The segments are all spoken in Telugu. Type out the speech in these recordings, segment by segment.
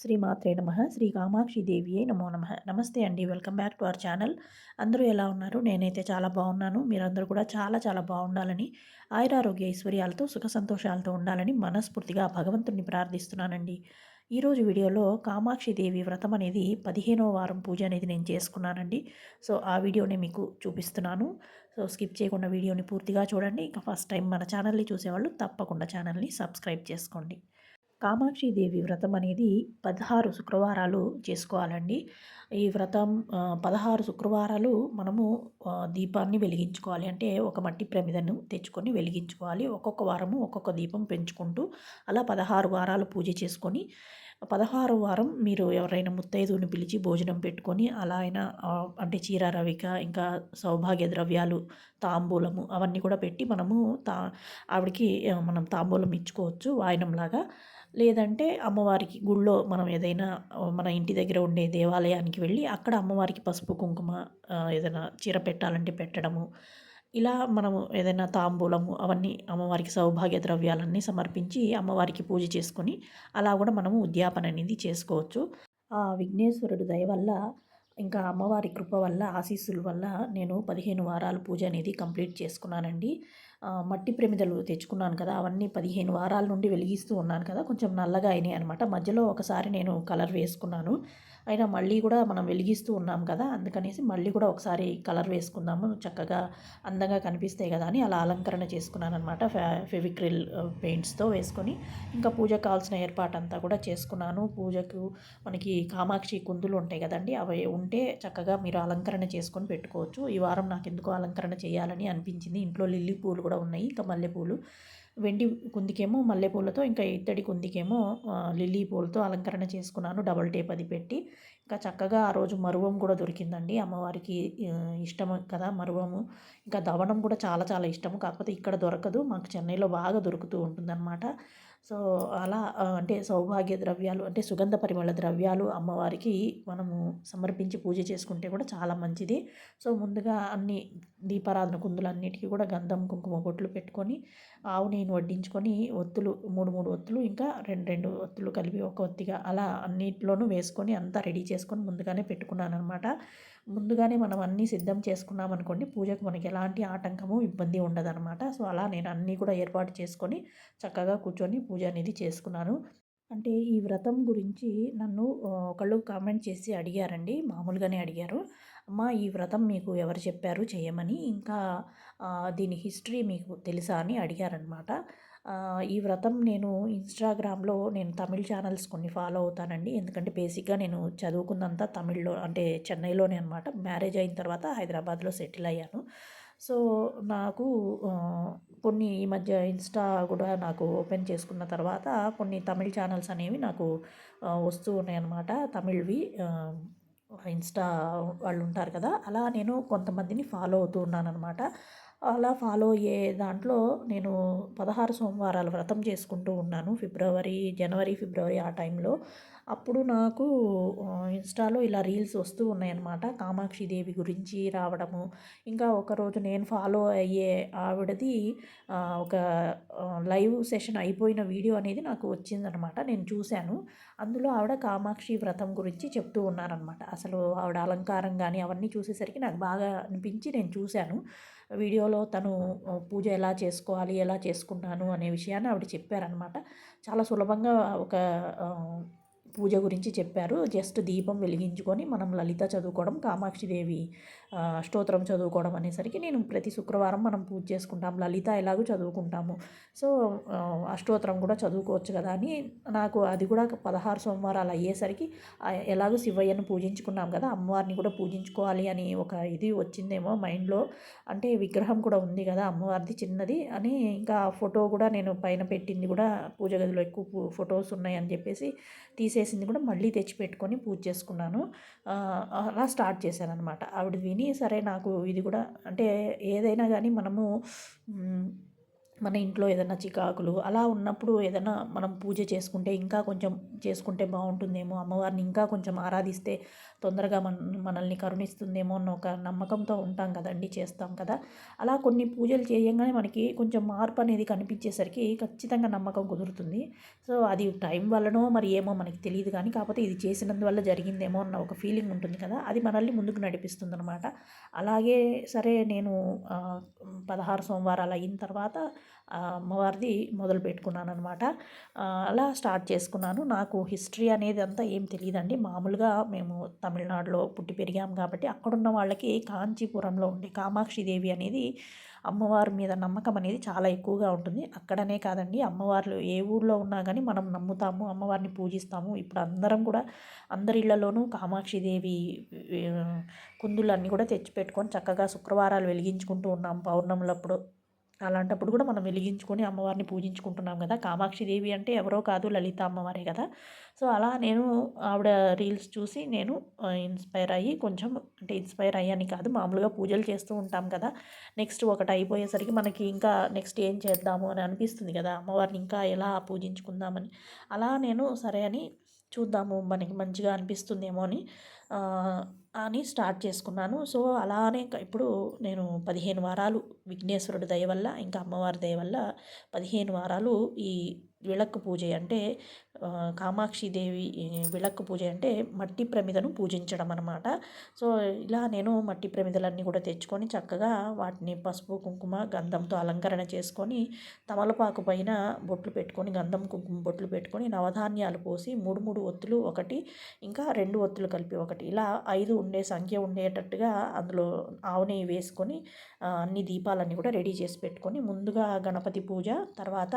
శ్రీమాత్రే నమ. శ్రీ కామాక్షి దేవియే నమో నమ. నమస్తే అండి. Welcome back to our channel. అందరూ ఎలా ఉన్నారు? నేనైతే చాలా బాగున్నాను. మీరందరూ కూడా చాలా చాలా బాగుండాలని ఆయురారోగ్య ఐశ్వర్యాలతో సుఖ సంతోషాలతో ఉండాలని మనస్ఫూర్తిగా భగవంతుడిని ప్రార్థిస్తున్నానండి. ఈరోజు వీడియోలో కామాక్షి దేవి వ్రతం అనేది పదిహేనవ వారం పూజ అనేది నేను చేసుకున్నానండి. సో ఆ వీడియోనే మీకు చూపిస్తున్నాను. సో స్కిప్ చేయకుండా వీడియోని పూర్తిగా చూడండి. ఇంకా ఫస్ట్ టైం మన ఛానల్ని చూసేవాళ్ళు తప్పకుండా ఛానల్ని సబ్స్క్రైబ్ చేసుకోండి. కామాక్షిదేవి వ్రతం అనేది పదహారు శుక్రవారాలు చేసుకోవాలండి. ఈ వ్రతం పదహారు శుక్రవారాలు మనము దీపాన్ని వెలిగించుకోవాలి. అంటే ఒక మట్టి ప్రమిదను తెచ్చుకొని వెలిగించుకోవాలి. ఒక్కొక్క వారము ఒక్కొక్క దీపం పెంచుకుంటూ అలా పదహారు వారాలు పూజ చేసుకొని పదహారు వారం మీరు ఎవరైనా ముత్తైదువుని పిలిచి భోజనం పెట్టుకొని అలా అయినా అంటే చీర రవిక ఇంకా సౌభాగ్య ద్రవ్యాలు తాంబూలము అవన్నీ కూడా పెట్టి మనము తా ఆవిడకి మనం తాంబూలం ఇచ్చుకోవచ్చు వాయనంలాగా. లేదంటే అమ్మవారికి గుళ్ళో మనం ఏదైనా మన ఇంటి దగ్గర ఉండే దేవాలయానికి వెళ్ళి అక్కడ అమ్మవారికి పసుపు కుంకుమ ఏదైనా చీర పెట్టాలంటే పెట్టడము ఇలా మనము ఏదైనా తాంబూలము అవన్నీ అమ్మవారికి సౌభాగ్య ద్రవ్యాలన్నీ సమర్పించి అమ్మవారికి పూజ చేసుకొని అలా కూడా మనము ఉద్యాపన అనేది చేసుకోవచ్చు. ఆ విఘ్నేశ్వరుడు దయ వల్ల ఇంకా అమ్మవారి కృప వల్ల ఆశీస్సుల వల్ల నేను పదిహేను వారాలు పూజ అనేది కంప్లీట్ చేసుకున్నానండి. మట్టి ప్రమిదలు తెచ్చుకున్నాను కదా అవన్నీ పదిహేను వారాల నుండి వెలిగిస్తూ ఉన్నాను కదా కొంచెం నల్లగా అయినాయి అనమాట మధ్యలో ఒకసారి నేను కలర్ వేసుకున్నాను. అయినా మళ్ళీ కూడా మనం వెలిగిస్తూ ఉన్నాం కదా అందుకనేసి మళ్ళీ కూడా ఒకసారి కలర్ వేసుకుందాము చక్కగా అందంగా కనిపిస్తాయి కదా అని అలా అలంకరణ చేసుకున్నాను అనమాట ఫెవిక్రిల్ పెయింట్స్తో వేసుకొని. ఇంకా పూజకు కావాల్సిన ఏర్పాటు అంతా కూడా చేసుకున్నాను. పూజకు మనకి కామాక్షి కుందులు ఉంటాయి కదండి అవి ఉంటే చక్కగా మీరు అలంకరణ చేసుకొని పెట్టుకోవచ్చు. ఈ వారం నాకు ఎందుకో అలంకరణ చేయాలని అనిపించింది. ఇంట్లో లిల్లీ పూలు కూడా ఉన్నాయి. ఇంకా మల్లెపూలు వెండి కుందికేమో మల్లెపూలతో ఇంకా ఇత్తడి కుందికేమో లిల్లీ పూలతో అలంకరణ చేసుకున్నాను. డబల్ టేప్ అది పెట్టి. ఇంకా చక్కగా ఆ రోజు మరువం కూడా దొరికిందండి. అమ్మవారికి ఇష్టం కదా మరువము. ఇంకా దవనం కూడా చాలా చాలా ఇష్టము. కాకపోతే ఇక్కడ దొరకదు. మాకు చెన్నైలో బాగా దొరుకుతూ ఉంటుందన్నమాట. సో అలా అంటే సౌభాగ్య ద్రవ్యాలు అంటే సుగంధ పరిమళ ద్రవ్యాలు అమ్మవారికి మనము సమర్పించి పూజ చేసుకుంటే కూడా చాలా మంచిది. సో ముందుగా అన్ని దీపారాధన కుందులన్నిటికీ కూడా గంధం కుంకుమ బొట్లు పెట్టుకొని ఆవు నేను వడ్డించుకొని ఒత్తులు మూడు మూడు ఒత్తులు ఇంకా రెండు రెండు ఒత్తులు కలిపి ఒక ఒత్తిగా అలా అన్నిట్లోనూ వేసుకొని అంతా రెడీ చేసుకొని ముందుగానే పెట్టుకున్నాను అనమాట ముందుగానే మనం అన్నీ సిద్ధం చేసుకున్నాం అనుకోండి పూజకు మనకి ఎలాంటి ఆటంకము ఇబ్బంది ఉండదన్నమాట. సో అలా నేను అన్నీ కూడా ఏర్పాటు చేసుకొని చక్కగా కూర్చొని పూజ అనేది చేసుకున్నాను. అంటే ఈ వ్రతం గురించి నన్ను ఒకళ్ళు కామెంట్ చేసి అడిగారండి. మామూలుగానే అడిగారు. అమ్మ ఈ వ్రతం మీకు ఎవరు చెప్పారు? చేయమని ఇంకా దీని హిస్టరీ మీకు తెలుసా అని అడిగారనమాట ఈ వ్రతం నేను ఇన్స్టాగ్రామ్లో నేను తమిళ్ ఛానల్స్ కొన్ని ఫాలో అవుతానండి. ఎందుకంటే బేసిక్గా నేను చదువుకున్నంత తమిళ్ళో అంటే చెన్నైలోనే అనమాట మ్యారేజ్ అయిన తర్వాత హైదరాబాద్లో సెటిల్ అయ్యాను. సో నాకు కొన్ని ఈ మధ్య ఇన్స్టా కూడా నాకు ఓపెన్ చేసుకున్న తర్వాత కొన్ని తమిళ్ ఛానల్స్ అనేవి నాకు వస్తూ ఉన్నాయన్నమాట. తమిళ్వి ఇన్స్టా వాళ్ళు ఉంటారు కదా అలా నేను కొంతమందిని ఫాలో అవుతూ ఉన్నాను అలా ఫాలో అయ్యే దాంట్లో నేను పదహారు సోమవారాలు వ్రతం చేసుకుంటూ ఉన్నాను ఫిబ్రవరి జనవరి ఫిబ్రవరి ఆ టైంలో. అప్పుడు నాకు ఇన్స్టాలో ఇలా రీల్స్ వస్తూ ఉన్నాయన్నమాట. కామాక్షి దేవి గురించి రావడము. ఇంకా ఒకరోజు నేను ఫాలో అయ్యే ఆవిడది ఒక లైవ్ సెషన్ అయిపోయిన వీడియో అనేది నాకు వచ్చిందనమాట నేను చూశాను. అందులో ఆవిడ కామాక్షి వ్రతం గురించి చెప్తూ ఉన్నారనమాట అసలు ఆవిడ అలంకారం కానీ అవన్నీ చూసేసరికి నాకు బాగా అనిపించి నేను చూశాను. వీడియోలో తను పూజ ఎలా చేసుకోవాలి ఎలా చేసుకున్నాను అనే విషయాన్ని ఆవిడ చెప్పారనమాట చాలా సులభంగా ఒక పూజ గురించి చెప్పారు. జస్ట్ దీపం వెలిగించుకొని మనం లలిత చదువుకోవడం కామాక్షిదేవి స్తోత్రం చదువుకోవడం అనేసరికి నేను ప్రతి శుక్రవారం మనం పూజ చేసుకుంటాం. లలిత ఎలాగో చదువుకుంటాము. సో అష్టోత్తరం కూడా చదువుకోవచ్చు కదా అని నాకు అది కూడా పదహారు సోమవారాలు అయ్యేసరికి ఎలాగో శివయ్యను పూజించుకున్నాం కదా అమ్మవారిని కూడా పూజించుకోవాలి అని ఒక ఇది వచ్చిందేమో మైండ్లో. అంటే విగ్రహం కూడా ఉంది కదా అమ్మవారిది చిన్నది అని ఇంకా ఫోటో కూడా నేను పైన పెట్టింది కూడా పూజ గదిలో ఎక్కువ ఫొటోస్ ఉన్నాయని చెప్పేసి చేసింది కూడా మళ్ళీ తెచ్చిపెట్టుకొని పూజ చేసుకున్నాను. అలా స్టార్ట్ చేశాను అనమాట ఆవిడ విని సరే నాకు ఇది కూడా అంటే ఏదైనా కానీ మనము మన ఇంట్లో ఏదైనా చికాకులు అలా ఉన్నప్పుడు ఏదైనా మనం పూజ చేసుకుంటే ఇంకా కొంచెం చేసుకుంటే బాగుంటుందేమో అమ్మవారిని ఇంకా కొంచెం ఆరాధిస్తే తొందరగా మన మనల్ని కరుణిస్తుందేమో అన్న ఒక నమ్మకంతో ఉంటాం కదండి చేస్తాం కదా. అలా కొన్ని పూజలు చేయంగానే మనకి కొంచెం మార్పు అనేది కనిపించేసరికి ఖచ్చితంగా నమ్మకం కుదురుతుంది. సో అది టైం వల్లనో మరి ఏమో మనకి తెలియదు కానీ కాకపోతే ఇది చేసినందువల్ల జరిగిందేమో అన్న ఒక ఫీలింగ్ ఉంటుంది కదా. అది మనల్ని ముందుకు నడిపిస్తుంది అనమాట అలాగే సరే నేను పదహారు సోమవారాలు అయిన తర్వాత అమ్మవారిది మొదలు పెట్టుకున్నాను అనమాట అలా స్టార్ట్ చేసుకున్నాను. నాకు హిస్టరీ అనేది అంతా ఏం తెలియదండి మామూలుగా మేము తమిళనాడులో పుట్టి పెరిగాం కాబట్టి అక్కడున్న వాళ్ళకి కాంచీపురంలో ఉండే కామాక్షి దేవి అనేది అమ్మవారి మీద నమ్మకం అనేది చాలా ఎక్కువగా ఉంటుంది. అక్కడనే కాదండి అమ్మవార్లు ఏ ఊర్లో ఉన్నా కానీ మనం నమ్ముతాము అమ్మవారిని పూజిస్తాము. ఇప్పుడు అందరం కూడా అందరిళ్ళలోనూ కామాక్షిదేవి కుందులన్నీ కూడా తెచ్చిపెట్టుకొని చక్కగా శుక్రవారాలు వెలిగించుకుంటూ ఉన్నాం పౌర్ణములప్పుడు. అలాంటప్పుడు కూడా మనం వెలిగించుకొని అమ్మవారిని పూజించుకుంటున్నాం కదా. కామాక్షి దేవి అంటే ఎవరో కాదు లలిత అమ్మవారే కదా. సో అలా నేను ఆవిడ రీల్స్ చూసి నేను ఇన్స్పైర్ అయ్యి కొంచెం అంటే ఇన్స్పైర్ అయ్యాని కాదు మామూలుగా పూజలు చేస్తూ ఉంటాం కదా. నెక్స్ట్ ఒకటి అయిపోయేసరికి మనకి ఇంకా నెక్స్ట్ ఏం చేద్దాము అని అనిపిస్తుంది కదా. అమ్మవారిని ఇంకా ఎలా పూజించుకుందామని. అలా నేను సరే అని చూద్దాము మనకి మంచిగా అనిపిస్తుందేమో అని అని స్టార్ట్ చేసుకున్నాను. సో అలానే ఇప్పుడు నేను పదిహేను వారాలు విఘ్నేశ్వరుడి దయ వల్ల ఇంకా అమ్మవారి దయ వల్ల పదిహేను వారాలు ఈ విళక్కు పూజ అంటే కామాక్షిదేవి విళక్కు పూజ అంటే మట్టి ప్రమిదను పూజించడం అనమాట సో ఇలా నేను మట్టి ప్రమిదలన్నీ కూడా తెచ్చుకొని చక్కగా వాటిని పసుపు కుంకుమ గంధంతో అలంకరణ చేసుకొని తమలపాకు పైన బొట్లు పెట్టుకొని గంధం కుంకుమ బొట్లు పెట్టుకొని నవధాన్యాలు పోసి మూడు మూడు ఒత్తులు ఒకటి ఇంకా రెండు ఒత్తులు కలిపి ఒకటి. ఇలా ఐదు ఉండే సంఖ్య ఉండేటట్టుగా అందులో ఆవు నెయ్యి వేసుకొని అన్ని దీపాలన్నీ కూడా రెడీ చేసి పెట్టుకొని ముందుగా గణపతి పూజ తర్వాత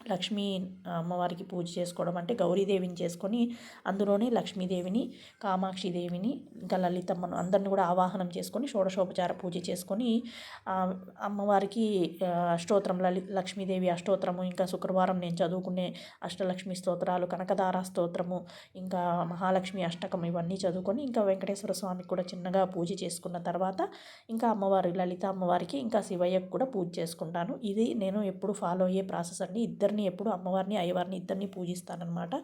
లక్ష్మీ అమ్మవారికి పూజ చేసుకోవడం అంటే గౌరీదేవిని చేసుకొని అందులోనే లక్ష్మీదేవిని కామాక్షిదేవిని ఇంకా లలితమ్మను అందరిని కూడా ఆవాహనం చేసుకొని షోడశోపచార పూజ చేసుకొని అమ్మవారికి అష్టోత్తరం లలి లక్ష్మీదేవి అష్టోత్తరము ఇంకా శుక్రవారం నేను చదువుకునే అష్టలక్ష్మి స్తోత్రాలు కనకదార స్తోత్రము ఇంకా మహాలక్ష్మి అష్టకం ఇవన్నీ చదువుకొని ఇంకా వెంకటేశ్వర స్వామికి కూడా చిన్నగా పూజ చేసుకున్న తర్వాత ఇంకా అమ్మవారి లలిత అమ్మవారికి ఇంకా శివయ్యకు కూడా పూజ చేసుకుంటాను. ఇది నేను ఎప్పుడు ఫాలో అయ్యే ప్రాసెస్ అండి. ఇద్దరు ఇద్దరిని ఎప్పుడు అమ్మవారిని అయ్యవారిని ఇద్దరిని పూజిస్తానన్నమాట.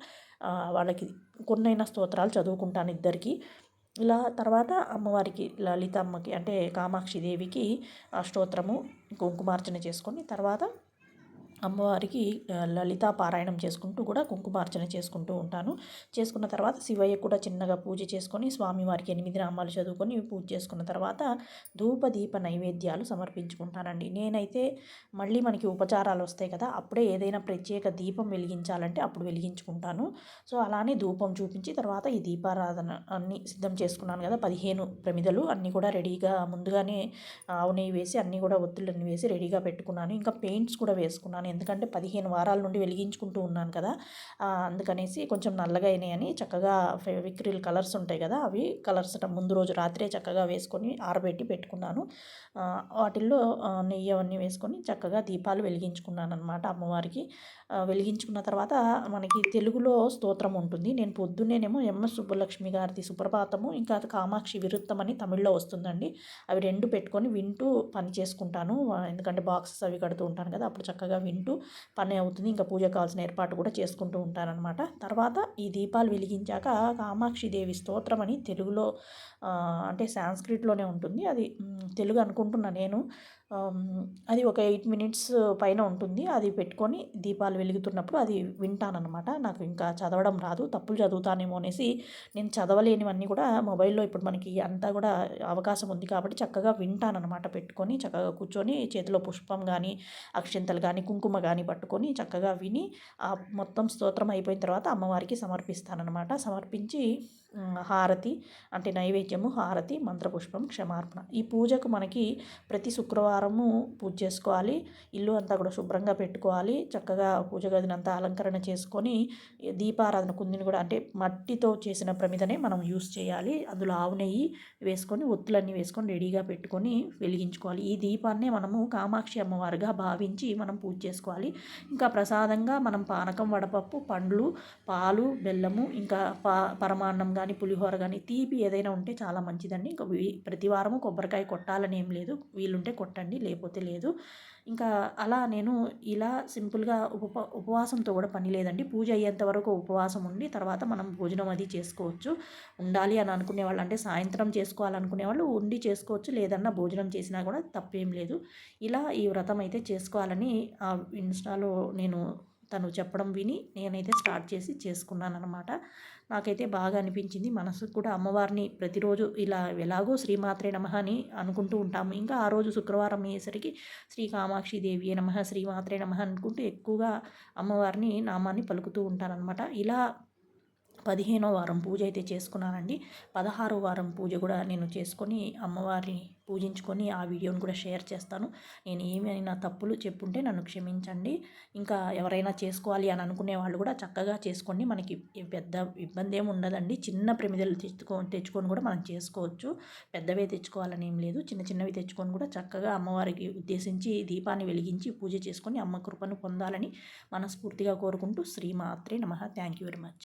వాళ్ళకి కొన్నైనా స్తోత్రాలు చదువుకుంటాను ఇద్దరికి. ఇలా తర్వాత అమ్మవారికి లలితమ్మకి అంటే కామాక్షి దేవికి స్తోత్రము కుంకుమార్చన చేసుకొని తర్వాత అమ్మవారికి లలితా పారాయణం చేసుకుంటూ కూడా కుంకుమార్చన చేసుకుంటూ ఉంటాను. చేసుకున్న తర్వాత శివయ్య కూడా చిన్నగా పూజ చేసుకొని స్వామివారికి ఎనిమిది నామాలు చదువుకొని పూజ చేసుకున్న తర్వాత ధూప దీప నైవేద్యాలు సమర్పించుకుంటానండి. నేనైతే మళ్ళీ మనకి ఉపచారాలు వస్తాయి కదా అప్పుడే ఏదైనా ప్రత్యేక దీపం వెలిగించాలంటే అప్పుడు వెలిగించుకుంటాను. సో అలానే ధూపం చూపించి తర్వాత ఈ దీపారాధన అన్నీ సిద్ధం చేసుకున్నాను కదా పదిహేను ప్రమిదలు అన్నీ కూడా రెడీగా ముందుగానే ఆవు నెయ్యి వేసి అన్నీ కూడా ఒత్తులన్నీ వేసి రెడీగా పెట్టుకున్నాను. ఇంకా పెయింట్స్ కూడా వేసుకున్నాను. ఎందుకంటే పదిహేను వారాల నుండి వెలిగించుకుంటూ ఉన్నాను కదా అందుకనేసి కొంచెం నల్లగా అయినాయని చక్కగా ఫెవిక్రిల్ కలర్స్ ఉంటాయి కదా అవి కలర్స్ ముందు రోజు రాత్రే చక్కగా వేసుకొని ఆరబెట్టి పెట్టుకున్నాను. వాటిల్లో నెయ్యి అవన్నీ వేసుకొని చక్కగా దీపాలు వెలిగించుకున్నాను అనమాట అమ్మవారికి. వెలిగించుకున్న తర్వాత మనకి తెలుగులో స్తోత్రం ఉంటుంది. నేను పొద్దున్నేనేమో ఎంఎస్ సుబ్బలక్ష్మి గారిది సుప్రభాతము ఇంకా కామాక్షి విరుత్తం అని తమిళ్ళో వస్తుందండి. అవి రెండు పెట్టుకొని వింటూ పని చేసుకుంటాను. ఎందుకంటే బాక్సెస్ అవి కడుతూ ఉంటాను కదా అప్పుడు చక్కగా వింటూ పని అవుతుంది. ఇంకా పూజ కావాల్సిన ఏర్పాటు కూడా చేసుకుంటూ ఉంటానన్నమాట. తర్వాత ఈ దీపాలు వెలిగించాక కామాక్షి దేవి స్తోత్రం అని తెలుగులో అంటే సాంస్క్రిట్లోనే ఉంటుంది. అది తెలుగు అనుకుంటున్నా నేను. అది ఒక ఎయిట్ మినిట్స్ పైన ఉంటుంది. అది పెట్టుకొని దీపాలు వెలుగుతున్నప్పుడు అది వింటానన్నమాట. నాకు ఇంకా చదవడం రాదు తప్పులు చదువుతానేమో అనేసి నేను చదవలేనివన్నీ కూడా మొబైల్లో ఇప్పుడు మనకి అంతా కూడా అవకాశం ఉంది కాబట్టి చక్కగా వింటానమాట పెట్టుకొని చక్కగా కూర్చొని చేతిలో పుష్పం కానీ అక్షింతలు కానీ కుంకుమ కానీ పట్టుకొని చక్కగా విని మొత్తం స్తోత్రం అయిపోయిన తర్వాత అమ్మవారికి సమర్పిస్తానమాట సమర్పించి హారతి అంటే నైవేద్యము హారతి మంత్రపుష్పం క్షమార్పణ. ఈ పూజకు మనకి ప్రతి శుక్రవారము పూజ చేసుకోవాలి. ఇల్లు అంతా కూడా శుభ్రంగా పెట్టుకోవాలి. చక్కగా పూజ గదిని అంతా అలంకరణ చేసుకొని దీపారాధన కుందిని కూడా అంటే మట్టితో చేసిన ప్రమిదనే మనం యూస్ చేయాలి. అందులో ఆవు నెయ్యి వేసుకొని ఒత్తులన్నీ వేసుకొని రెడీగా పెట్టుకొని వెలిగించుకోవాలి. ఈ దీపాన్నే మనము కామాక్షి అమ్మవారుగా భావించి మనం పూజ చేసుకోవాలి. ఇంకా ప్రసాదంగా మనం పానకం వడపప్పు పండ్లు పాలు బెల్లము ఇంకా పా పరమాన్నం కానీ పులిహోర కానీ తీపి ఏదైనా ఉంటే చాలా మంచిదండి. ఇంకా ప్రతి వారము కొబ్బరికాయ కొట్టాలని ఏం లేదు. వీలుంటే కొట్టండి లేకపోతే లేదు. ఇంకా అలా నేను ఇలా సింపుల్గా ఉప ఉపవాసంతో కూడా పని లేదండి. పూజ అయ్యేంత వరకు ఉపవాసం ఉండి తర్వాత మనం భోజనం అది చేసుకోవచ్చు. ఉండాలి అని అనుకునే వాళ్ళు అంటే సాయంత్రం చేసుకోవాలనుకునే వాళ్ళు ఉండి చేసుకోవచ్చు. లేదన్నా భోజనం చేసినా కూడా తప్పేం లేదు. ఇలా ఈ వ్రతం అయితే చేసుకోవాలని ఆ ఇన్స్టాలో నేను తను చెప్పడం విని నేనైతే స్టార్ట్ చేసి చేసుకున్నాను అనమాట నాకైతే బాగా అనిపించింది. మనసుకు కూడా అమ్మవారిని ప్రతిరోజు ఇలా ఎలాగో శ్రీమాత్రే నమ అని అనుకుంటూ ఉంటాము. ఇంకా ఆ రోజు శుక్రవారం అయ్యేసరికి శ్రీ కామాక్షి దేవి నమ శ్రీమాత్రే నమ అనుకుంటూ ఎక్కువగా అమ్మవారిని నామాన్ని పలుకుతూ ఉంటానన్నమాట ఇలా పదిహేనో వారం పూజ అయితే చేసుకున్నానండి. పదహారో వారం పూజ కూడా నేను చేసుకొని అమ్మవారిని పూజించుకొని ఆ వీడియోని కూడా షేర్ చేస్తాను. నేను ఏమైనా తప్పులు చెప్పుంటే నన్ను క్షమించండి. ఇంకా ఎవరైనా చేసుకోవాలి అని అనుకునే వాళ్ళు కూడా చక్కగా చేసుకోండి. మనకి పెద్ద ఇబ్బంది ఏమి ఉండదండి. చిన్న ప్రమిదలు తెచ్చుకో తెచ్చుకొని కూడా మనం చేసుకోవచ్చు. పెద్దవే తెచ్చుకోవాలని ఏం లేదు. చిన్న చిన్నవి తెచ్చుకొని కూడా చక్కగా అమ్మవారికి ఉద్దేశించి దీపాన్ని వెలిగించి పూజ చేసుకొని అమ్మ కృపను పొందాలని మనస్ఫూర్తిగా కోరుకుంటూ శ్రీమాత్రే నమ. Thank you very much.